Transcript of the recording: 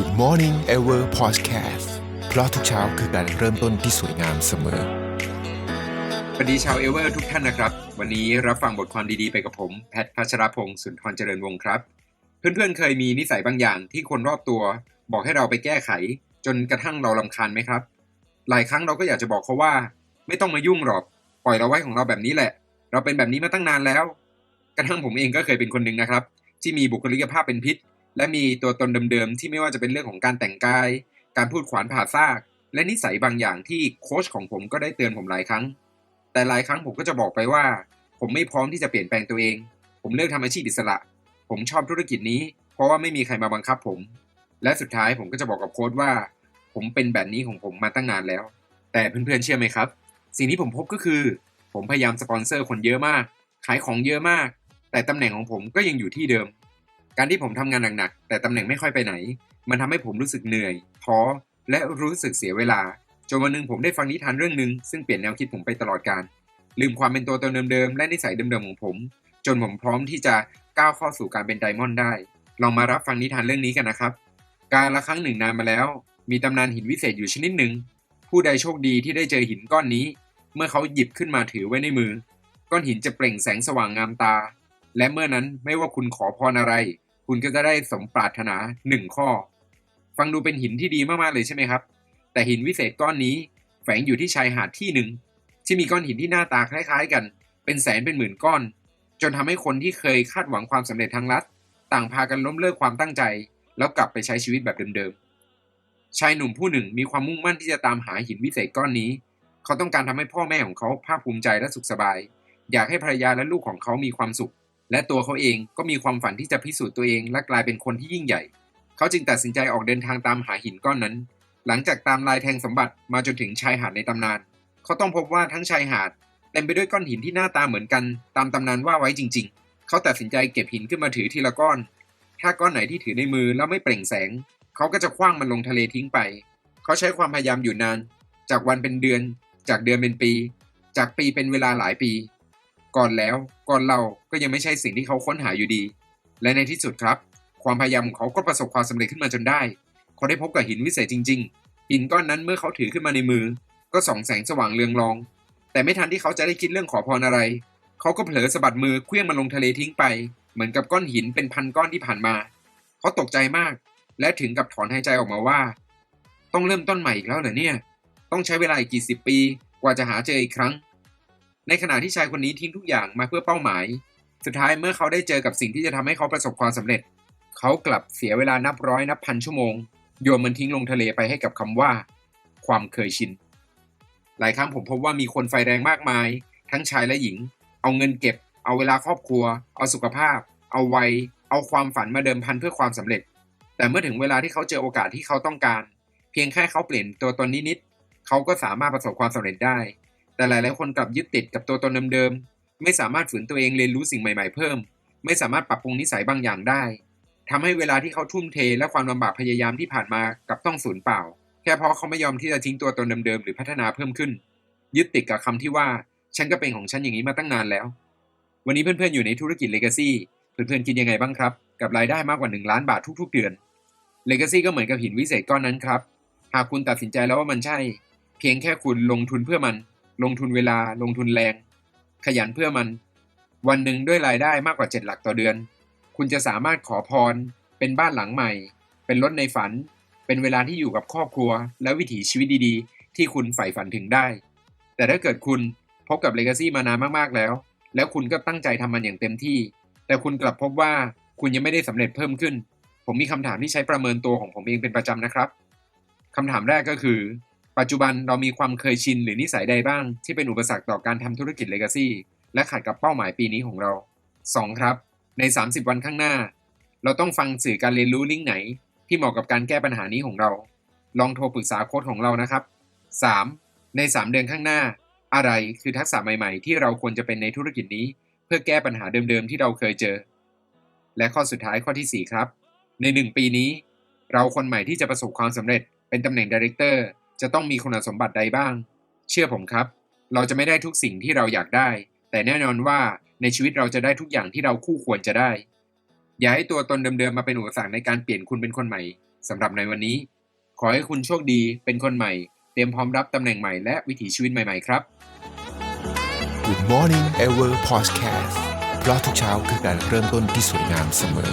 Good Morning Ever Podcast เพราะทุกเช้าคือการเริ่มต้นที่สวยงามเสมอสวัสดีชาวเอเวอร์ทุกท่านนะครับ วันนี้รับฟังบทความดีๆไปกับผม แพทย์พัชรพงศ์สุนทรเจริญวงศ์ครับ เพื่อนๆเคยมีนิสัยบางอย่างที่คนรอบตัว บอกให้เราไปแก้ไข จนกระทั่งเราลำคาญไหมครับ หลายครั้งเราก็อยากจะบอกเขาว่า ไม่ต้องมายุ่งหรอกปล่อยเราไว้ของเราแบบนี้แหละ เราเป็นแบบนี้มาตั้งนานแล้ว กระทั่งผมเองก็เคยเป็นคนหนึ่งนะครับ ที่มีบุคลิกภาพเป็นพิษ และมีตัวตนเดิมๆที่ไม่ว่าจะเป็นเรื่องของการแต่งกาย การพูดขวานผ่าซาก และนิสัยบางอย่างที่โค้ชของผมก็ได้เตือนผมหลายครั้ง แต่หลายครั้งผมก็จะบอกไปว่า ผมไม่พร้อมที่จะเปลี่ยนแปลงตัวเอง ผมเลือกทำอาชีพอิสระ ผมชอบธุรกิจนี้ เพราะว่าไม่มีใครมาบังคับผม และสุดท้ายผมก็จะบอกกับโค้ชว่า ผมเป็นแบบนี้ของผมมาตั้งนานแล้ว แต่เพื่อนๆเชื่อไหมครับ สิ่งที่ผมพบก็คือ ผมพยายามสปอนเซอร์คนเยอะมาก ขายของเยอะมาก แต่ตำแหน่งของผมก็ยังอยู่ที่เดิม การที่ผมทำงานหนักๆ แต่ตำแหน่งไม่ค่อยไปไหน มันทำให้ผมรู้สึกเหนื่อย ท้อ และรู้สึกเสียเวลา จนวันหนึ่งผมได้ฟังนิทานเรื่องหนึ่งซึ่งเปลี่ยนแนวคิดผมไปตลอดการ ลืมความเป็นตัวตนเดิมๆ และนิสัยเดิมๆ ของผม จนผมพร้อมที่จะก้าวเข้าสู่การเป็นไดมอนด์ได้ ลองมารับฟังนิทานเรื่องนี้กันนะครับ การละครั้งหนึ่งนานมาแล้ว มีตำนานหินวิเศษอยู่ชนิดหนึ่ง ผู้ใดโชคดีที่ได้เจอหินก้อนนี้ เมื่อเขาหยิบขึ้นมาถือไว้ในมือ ก้อนหินจะเปล่งแสงสว่างงามตาและเมื่อนั้นไม่ว่าคุณขอพรอะไร คุณก็จะได้สมปรารถนาหนึ่งข้อ ฟังดูเป็นหินที่ดีมากๆเลยใช่ไหมครับ แต่หินวิเศษก้อนนี้แฝงอยู่ที่ชายหาดที่หนึ่งที่มีก้อนหินที่หน้าตาคล้ายๆกัน เป็นแสนเป็นหมื่นก้อน จนทำให้คนที่เคยคาดหวังความสำเร็จทางลัด ต่างพากันล้มเลิกความตั้งใจ แล้วกลับไปใช้ชีวิตแบบเดิมๆชายหนุ่มผู้หนึ่งมีความมุ่งมั่นที่จะตามหาหินวิเศษก้อนนี้ เขาต้องการทำให้พ่อแม่ของเขาภาคภูมิใจและสุขสบาย อยากให้ภรรยาและลูกของเขามีความสุข และตัวเขาเองก็มีความฝันที่จะพิสูจน์ตัวเองและกลายเป็นคนที่ยิ่งใหญ่ เขาจึงตัดสินใจออกเดินทางตามหาหินก้อนนั้น หลังจากตามลายแทงสมบัติมาจนถึงชายหาดในตำนาน เขาต้องพบว่าทั้งชายหาดเต็มไปด้วยก้อนหินที่หน้าตาเหมือนกัน ตามตำนานว่าไว้จริง ๆ เขาตัดสินใจเก็บหินขึ้นมาถือทีละก้อน ถ้าก้อนไหนที่ถือในมือแล้วไม่เปล่งแสง เขาก็จะคว้างมันลงทะเลทิ้งไป เขาใช้ความพยายามอยู่นาน จากวันเป็นเดือน จากเดือนเป็นปี จากปีเป็นเวลาหลายปี ก่อนแล้วก่อนเล่าก็ยังไม่ใช่สิ่งที่เขาค้นหาอยู่ดี และในที่สุดครับ ความพยายามของเขาก็ประสบความสำเร็จขึ้นมาจนได้ เขาได้พบกับหินวิเศษจริง ๆ หินก้อนนั้นเมื่อเขาถือขึ้นมาในมือ ก็ส่องแสงสว่างเรืองรอง แต่ไม่ทันที่เขาจะได้คิดเรื่องขอพรอะไร เขาก็เผลอสะบัดมือเคลื่องมันลงทะเลทิ้งไป เหมือนกับก้อนหินเป็นพันก้อนที่ผ่านมา เขาตกใจมาก และถึงกับถอนหายใจออกมาว่า ต้องเริ่มต้นใหม่อีกแล้วเหรอเนี่ย ต้องใช้เวลาอีกกี่สิบปี กว่าจะหาเจออีกครั้ง ในขณะที่ชายคนนี้ทิ้งทุกอย่างมาเพื่อเป้าหมาย สุดท้ายเมื่อเขาได้เจอกับสิ่งที่จะทำให้เขาประสบความสำเร็จ เขากลับเสียเวลานับร้อยนับพันชั่วโมง โยนมันทิ้งลงทะเลไปให้กับคำว่า ความเคยชิน หลายครั้งผมพบว่ามีคนไฟแรงมากมาย ทั้งชายและหญิง เอาเงินเก็บ เอาเวลาครอบครัว เอาสุขภาพ เอาวัย เอาความฝันมาเดิมพันเพื่อความสำเร็จ แต่เมื่อถึงเวลาที่เขาเจอโอกาสที่เขาต้องการ เพียงแค่เขาเปลี่ยนตัวตนนิดๆเขาก็สามารถประสบความสำเร็จได้ แต่หลายๆคนกลับยึดติดกับตัวตนเดิมๆ ไม่สามารถฝืนตัวเองเรียนรู้สิ่งใหม่ๆเพิ่ม ไม่สามารถปรับปรุงนิสัยบางอย่างได้ทำให้เวลาที่เขาทุ่มเทและความลำบากพยายามที่ผ่านมากับต้องสูญเปล่า แค่เพราะเขาไม่ยอมที่จะทิ้งตัวตนเดิมๆ หรือพัฒนาเพิ่มขึ้น ยึดติดกับคำที่ว่าฉันก็เป็นของฉันอย่างนี้มาตั้งนานแล้ว วันนี้เพื่อนๆอยู่ในธุรกิจ Legacy เพื่อนๆคิดยังไงบ้างครับ กับรายได้มากกว่า 1 ล้านบาททุกๆเดือน Legacy ก็เหมือนกับหินวิเศษก้อนนั้นครับ หากคุณตัดสินใจแล้วว่ามันใช่ เพียงแค่คุณลงทุนเพื่อมัน ลงทุนเวลาลงทุนแรง ขยันเพื่อมัน วันหนึ่งด้วยรายได้มากกว่า 7 หลักต่อเดือน คุณจะสามารถขอพร เป็นบ้านหลังใหม่ เป็นรถในฝัน เป็นเวลาที่อยู่กับครอบครัว และวิถีชีวิตดีๆ ที่คุณใฝ่ฝันถึงได้ แต่ถ้าเกิดคุณพบกับ Legacy มานานมากๆแล้ว แล้วคุณก็ตั้งใจทำมันอย่างเต็มที่ แต่คุณกลับพบว่าคุณยังไม่ได้สำเร็จเพิ่มขึ้น ผมมีคำถามที่ใช้ประเมินตัวของผมเองเป็นประจำนะครับคำถามแรกก็คือ ปัจจุบันเรามีความเคยชินหรือนิสัยใดบ้าง ที่เป็นอุปสรรคต่อการทำธุรกิจ Legacy และขัดกับเป้าหมายปีนี้ของเรา 2. ครับ ใน 30 วันข้างหน้า เราต้องฟังสื่อการเรียนรู้ลิงก์ไหน ที่เหมาะกับการแก้ปัญหานี้ของเรา ลองโทรปรึกษาโค้ชของเรานะครับ 3. ใน 3 เดือนข้างหน้า อะไรคือทักษะใหม่ๆ ที่เราควรจะเป็นในธุรกิจนี้ เพื่อแก้ปัญหาเดิมๆที่เราเคยเจอ และข้อสุดท้ายข้อที่ 4 ครับ ใน 1 ปีนี้ เราคนใหม่ที่จะประสบความสำเร็จเป็นตำแหน่งดีเรคเตอร์ จะต้องมีคุณสมบัติใดบ้าง เชื่อผมครับ เราจะไม่ได้ทุกสิ่งที่เราอยากได้ แต่แน่นอนว่าในชีวิตเราจะได้ทุกอย่างที่เราคู่ควรจะได้ อย่าให้ตัวตนเดิมๆมาเป็นอุปสรรคในการเปลี่ยนคุณเป็นคนใหม่สำหรับในวันนี้ ขอให้คุณโชคดีเป็นคนใหม่ เตรียมพร้อมรับตำแหน่งใหม่และวิถีชีวิตใหม่ๆครับ Good Morning Ever Podcast เพราะทุกเช้าคือการเริ่มต้นที่สวยงามเสมอ